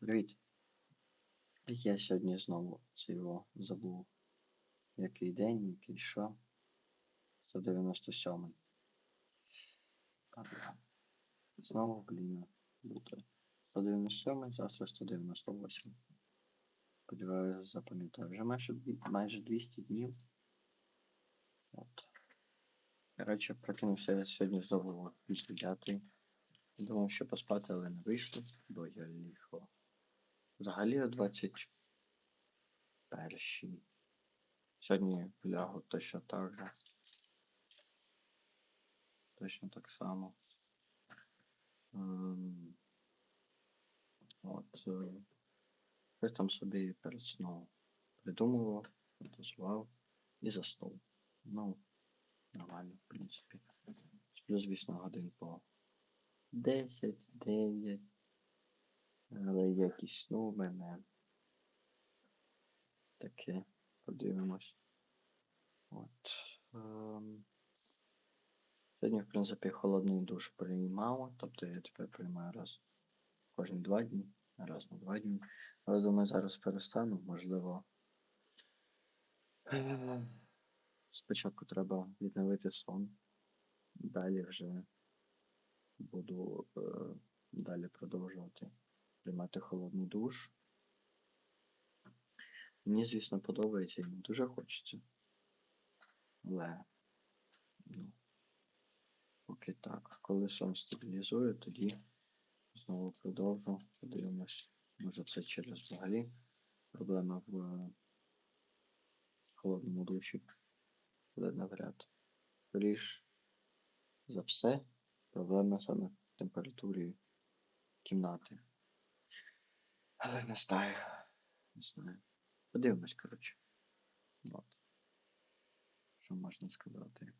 Привіт. Я сьогодні знову цього забув. Який день, який що. 197. Знову, блін, буде. 197, завтра 198. Сподіваюся, запам'ятаю. Вже майже, майже 200 днів. От. Коротше, прокинувся я сьогодні знову 9. Думав, що поспати, але не вийшло, бо я ліг Взагалі о 21. Сьогодні лягу точно так же. Точно так само. Ем, От. е, там собі перед сном придумував, фантазував і заснув. Ну, нормально, в принципі. Сплю, звісно, годин по 10, 9. Але якість сну в мене таке. Подивимось. От. Ем. Сьогодні, в принципі, холодний душ приймав, тобто я тепер приймаю раз кожні два дні, раз на два дні. Але думаю, зараз перестану, можливо. е, Спочатку треба відновити сон. Далі вже буду е, далі продовжувати приймати холодний душ. Мені, звісно, подобається і мені дуже хочеться. Але, ну, поки так. Коли сон стабілізує, тоді знову продовжу. Подивимось. Може це через взагалі проблема в е, холодному душі. Але навряд. Скоріш за все, проблема саме в температурі кімнати. Але не знаю. Не знаю. Подивимось, коротше. От. Що можна сказати?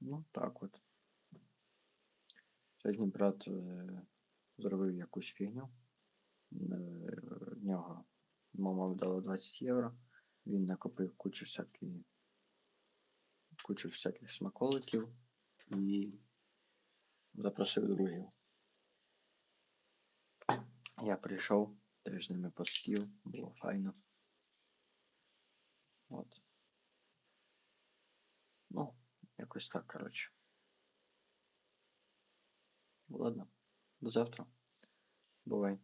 Ну, так от. Сьогодні брат е, зробив якусь фігню. Е, в нього мама вдала 20 євро. Він накопив кучу всяких, кучу всяких смаколиків і запросив друзів. Я прийшов, теж з ними посидів, було файно. От. Ну, якось так, коротше. Ладно, до завтра. Бувай.